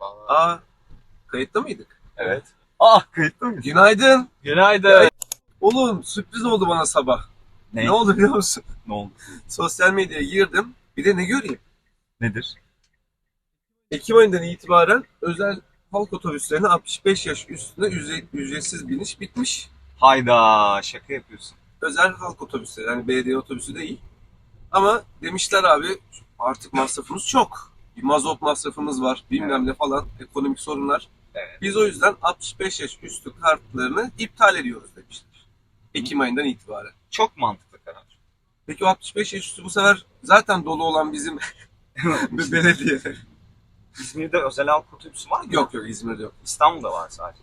Vallahi. Aa, kayıtta mıydık? Evet. Ah kayıtlı mı? Günaydın. Günaydın. Oğlum sürpriz oldu bana sabah. Ne? Ne oldu biliyor musun? Ne oldu? Sosyal medyaya girdim. Bir de ne göreyim? Nedir? Ekim ayından itibaren özel halk otobüslerine 65 yaş üstüne ücre- ücretsiz biniş bitmiş. Hayda şaka yapıyorsun. Özel halk otobüsleri yani belediye otobüsü değil. Ama demişler abi artık masrafımız çok. Bir mazot masrafımız var bilmem ne falan ekonomik sorunlar. Evet. Biz o yüzden 65 yaş üstü kartlarını iptal ediyoruz demişler. Ekim ayından itibaren. Çok mantıklı karar. Peki o 65 yaş üstü bu sefer zaten dolu olan bizim belediye. İzmir'de özel halk otobüsü var mı? Yok yok İzmir'de yok. İstanbul'da var sadece.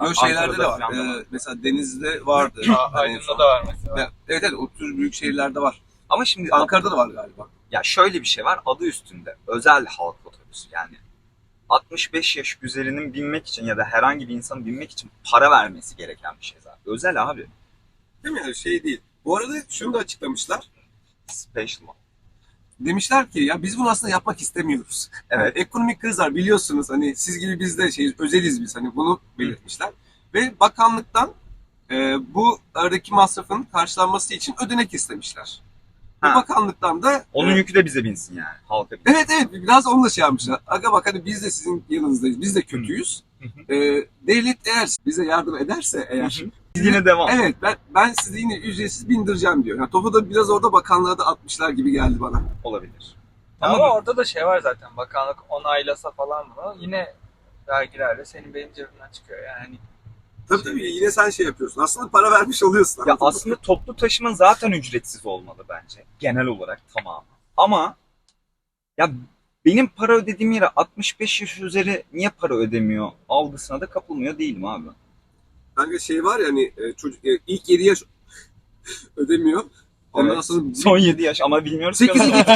Yok şeylerde de var. da var. Ee, mesela Denizli'de vardı. Aydın'da da var mesela. Evet evet o tür büyük şehirlerde var. Ama şimdi Ankara'da da var galiba. Ya şöyle bir şey var adı üstünde özel halk otobüsü yani 65 yaş üzerinin binmek için ya da herhangi bir insanın binmek için para vermesi gereken bir şey zaten. Özel abi. Değil mi? Şey değil. Bu arada şunu da açıklamışlar. Special. Demişler ki ya biz bunu aslında yapmak istemiyoruz. Evet. Ekonomik kriz var biliyorsunuz hani siz gibi biz de şey özeliz biz hani bunu belirtmişler. Ve bakanlıktan e, bu aradaki masrafın karşılanması için ödenek istemişler. Ha. bakanlıktan da Onun e, yükü de bize binsin yani. Halka binsin. Evet evet biraz onu da şey yapmışlar. Aga bak hani biz de sizin yanınızdayız. Biz de kötüyüz. Ee, devlet eğer bize yardım ederse eğer. Biz yine devam. evet ben, ben sizi yine ücretsiz bindireceğim diyor. Yani topu da biraz orada bakanlığa da atmışlar gibi geldi bana. Olabilir. Ama, Ama orada da şey var zaten. Bakanlık onaylasa falan bunu yine vergilerle senin benim cebimden çıkıyor yani. Tabii tabii yine sen şey yapıyorsun. Aslında para vermiş oluyorsun. Ya aslında toplu taşıma zaten ücretsiz olmalı bence. Genel olarak tamamı. Ama ya benim para ödediğim yere 65 yaş üzeri niye para ödemiyor algısına da kapılmıyor değilim abi. Kanka şey var ya hani e, çocuk e, ilk 7 yaş ödemiyor. Ondan Evet. sonra Son 7 yaş ama bilmiyoruz ki. 8'e git.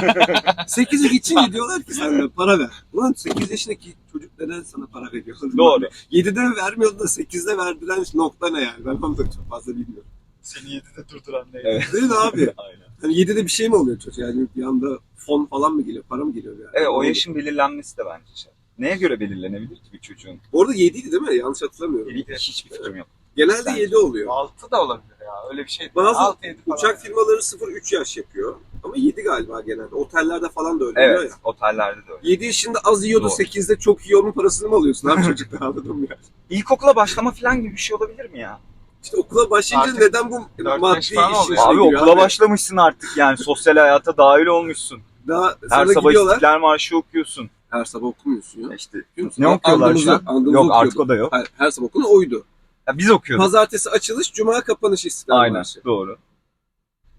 8'e geçince diyorlar ki sen para ver. Ulan 8 yaşındaki çocuk neden sana para veriyor? Doğru. 7'de mi vermiyordu da 8'de verdiren nokta ne yani? Ben onu da çok fazla bilmiyorum. Seni 7'de durduran ne? Evet. Değil mi abi? Aynen. Hani 7'de bir şey mi oluyor çocuğa? Yani bir anda fon falan mı geliyor? Para mı geliyor yani? Evet o yaşın belirlenmesi de bence şey. Neye göre belirlenebilir ki bir çocuğun? Orada 7'ydi değil mi? Yanlış hatırlamıyorum. Hiçbir fikrim yok. Genelde Bence. 7 oluyor. 6 da olabilir. Öyle bir şey. Bazı 6 7 falan. Uçak firmaları 0-3 yaş yapıyor. Ama 7 galiba genelde. Otellerde falan da öyle oluyor Evet ya. otellerde de öyle. 7 yaşında az yiyordu, Doğru. 8'de çok iyi onun parasını mı alıyorsun abi çocuktan anladın mı ya? İlkokula başlama falan gibi bir şey olabilir mi ya? İşte okula başlayınca Artık neden bu maddi içine Abi giriyor okula başlamışsın artık yani sosyal hayata dahil olmuşsun. Daha Her sabah gidiyorlar. İstiklal Marşı okuyorsun. Her sabah okumuyorsun ya. İşte ne okuyorlar şu an? Yok artık o da yok. Hayır, her sabah okunu oydu. Ya biz okuyorduk. Pazartesi açılış, cuma kapanış istiklal Aynen marşı. doğru.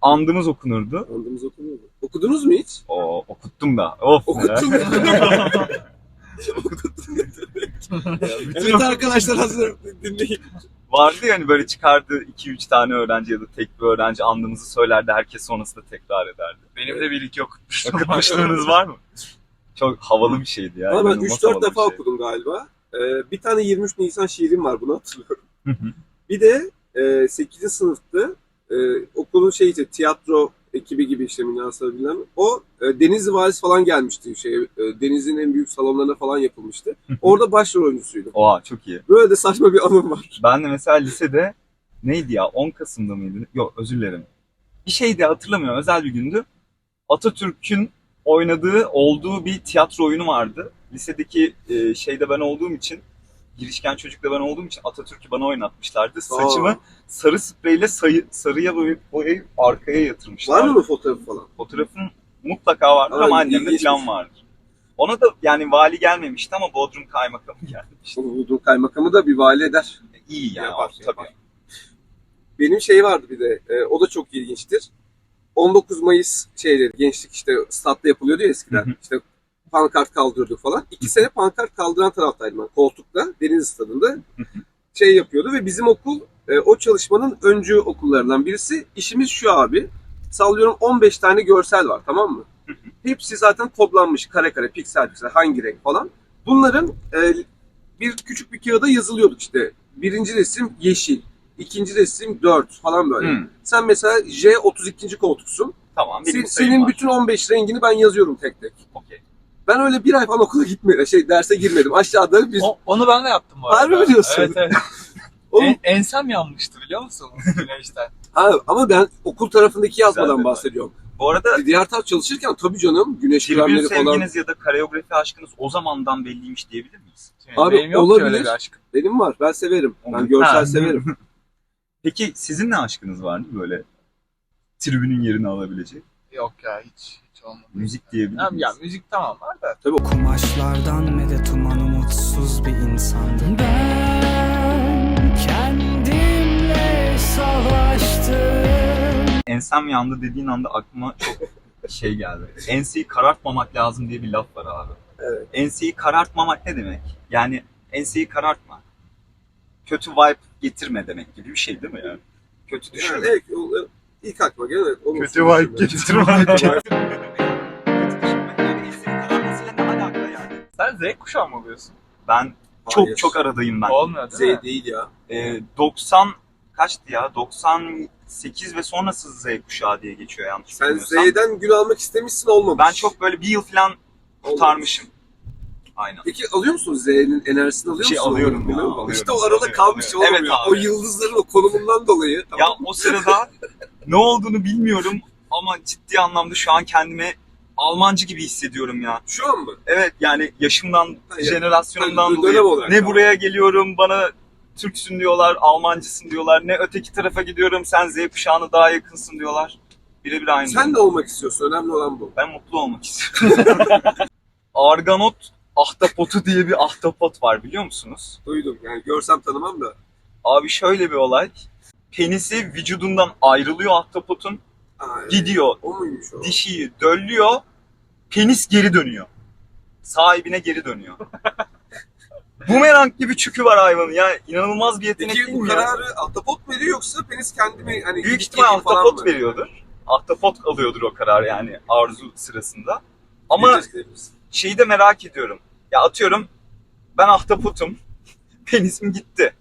Andımız okunurdu. Andımız okunuyordu. Okudunuz mu hiç? O okuttum da. Of Okuttum. Okuttum. evet arkadaşlar hazır dinleyin. Vardı ya hani böyle çıkardı 2-3 tane öğrenci ya da tek bir öğrenci andımızı söylerdi. Herkes sonrasında tekrar ederdi. Benim de bir iki okutmuştum. Okutmuşluğunuz var mı? Çok havalı bir şeydi ya. Ama ben inanılmaz 3-4 havalı bir defa şeydi. okudum galiba. Ee, bir tane 23 Nisan şiirim var bunu hatırlıyorum. Hı hı. Bir de e, 8. sınıfta e, okulun şey işte tiyatro ekibi gibi işte münasebe bilmem. O e, Denizli Valisi falan gelmişti şey e, Denizli'nin en büyük salonlarına falan yapılmıştı. Orada başrol oyuncusuydu. Oha çok iyi. Böyle de saçma bir anım var. Ben de mesela lisede neydi ya 10 Kasım'da mıydı? Yok özür dilerim. Bir şeydi hatırlamıyorum özel bir gündü. Atatürk'ün oynadığı olduğu bir tiyatro oyunu vardı. Lisedeki e, şeyde ben olduğum için girişken çocuk da ben olduğum için Atatürk'ü bana oynatmışlardı. Saçımı Aa, sarı spreyle sayı, sarıya boyayıp, boyayıp arkaya yatırmışlar. var mı fotoğrafı falan? Fotoğrafım mutlaka vardır Aa, ama annemde falan vardır. Ona da yani vali gelmemişti ama Bodrum kaymakamı gelmişti. Bodrum kaymakamı da bir vali eder. İyi yani Yapar, tabii. yapar. Benim şey vardı bir de e, o da çok ilginçtir. 19 Mayıs şeyleri gençlik işte statta yapılıyordu ya eskiden. Hı hı. işte pankart kaldırıyorduk falan. İki sene pankart kaldıran taraftaydım ben koltukta Deniz Stadı'nda. şey yapıyordu ve bizim okul e, o çalışmanın öncü okullarından birisi. İşimiz şu abi. Sallıyorum 15 tane görsel var tamam mı? Hepsi zaten kodlanmış kare kare piksel piksel hangi renk falan. Bunların e, bir küçük bir kağıda yazılıyorduk işte. Birinci resim yeşil, ikinci resim 4 falan böyle. Hmm, Sen mesela J32. koltuksun. tamam benim Sen- senin var. bütün 15 rengini ben yazıyorum tek tek. Okey. Ben öyle bir ay falan okula gitmedim. Şey derse girmedim. Aşağıda biz... O- onu ben de yaptım bu arada. Harbi mi diyorsun? Evet evet. Oğlum, En- ensem yanmıştı biliyor musun? Güneşten. ha, ama ben okul tarafındaki yazmadan detay. bahsediyorum. Bu arada Diğer taraf çalışırken tabii canım güneş kremleri falan. sevginiz ya da koreografi aşkınız o zamandan belliymiş diyebilir miyiz? Abi, Benim yok ki olabilir. öyle bir aşk. Benim var. Ben severim. Ben Olur. görsel Ha. severim. Peki sizin ne aşkınız vardı böyle tribünün yerini alabilecek? Yok ya hiç hiç olmadı. Müzik diyebilir Ya, miyiz? ya müzik tamam var da. Kumaşlardan medet uman umutsuz bir insandım Ben kendimle savaştım Ensem yandı dediğin anda aklıma çok şey geldi. Enseyi karartmamak lazım diye bir laf var abi. Evet. Enseyi karartmamak ne demek? Yani enseyi karartma. Kötü vibe getirme demek gibi bir şey değil mi yani? Kötü Yani, düşünme. evet, o- ilk aklıma gelen evet. Kötü vibe getirme. Z kuşağı mı oluyorsun? Ben çok Hayır. çok aradayım ben. Olmuyor Z değil mi? değil ya. Ee, 90 kaçtı ya? 98 ve sonrası Z kuşağı diye geçiyor yanlış Sen bilmiyorsam. Z'den gün almak istemişsin olmamış. Ben çok böyle bir yıl falan tutarmışım. Aynen. Peki alıyor musun Z'nin enerjisini alıyor Şey musun? alıyorum Biliyor ya, musun? alıyorum, İşte o arada alıyorum, kalmış alıyorum. Evet ya. abi. O yıldızların o konumundan dolayı. Ya Tamam. o sırada ne olduğunu bilmiyorum ama ciddi anlamda şu an kendimi Almancı gibi hissediyorum ya. Şu an mı? Evet yani yaşımdan, Hayır. jenerasyonumdan Hayır, dolayı olarak ne ama. buraya geliyorum bana Türksün diyorlar, Almancısın diyorlar, ne öteki tarafa gidiyorum sen Z kuşağına daha yakınsın diyorlar. Birebir aynı. Sen de olmak istiyorsun. Önemli olan bu. Ben mutlu olmak istiyorum. Arganot ahtapotu diye bir ahtapot var biliyor musunuz? Duydum. Yani görsem tanımam da. Abi şöyle bir olay. Penisi vücudundan ayrılıyor ahtapotun. Aa, evet. Gidiyor. O muymuş o? Dişiyi döllüyor. Penis geri dönüyor. Sahibine geri dönüyor. Bumerang gibi çükü var hayvanın. Ya inanılmaz bir yetenek Peki değil bu mi kararı ahtapot mu veriyor yoksa penis kendimi hani Büyük ihtimal ahtapot veriyordur. Ahtapot alıyordur o kararı yani arzu sırasında. Ama şeyi de merak ediyorum. Ya atıyorum ben ahtapotum. Penisim gitti.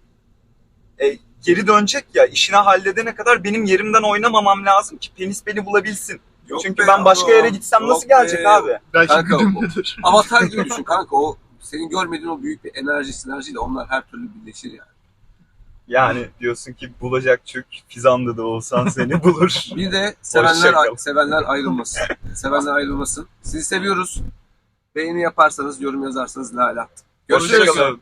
E, geri dönecek ya işine halledene kadar benim yerimden oynamamam lazım ki penis beni bulabilsin. Yok Çünkü be ben başka yere gitsem Yok nasıl gelecek be. abi? Belki Kanka, o- güdümlüdür. Avatar gibi düşün kanka o senin görmediğin o büyük bir enerji sinerjiyle onlar her türlü birleşir yani. Yani diyorsun ki bulacak çük fizanda da olsan seni bulur. Bir de sevenler Hoşça kal. sevenler ayrılmasın. sevenler ayrılmasın. Sizi seviyoruz. Beğeni yaparsanız, yorum yazarsanız ne ala. Görüşürüz. Hoşça kalın.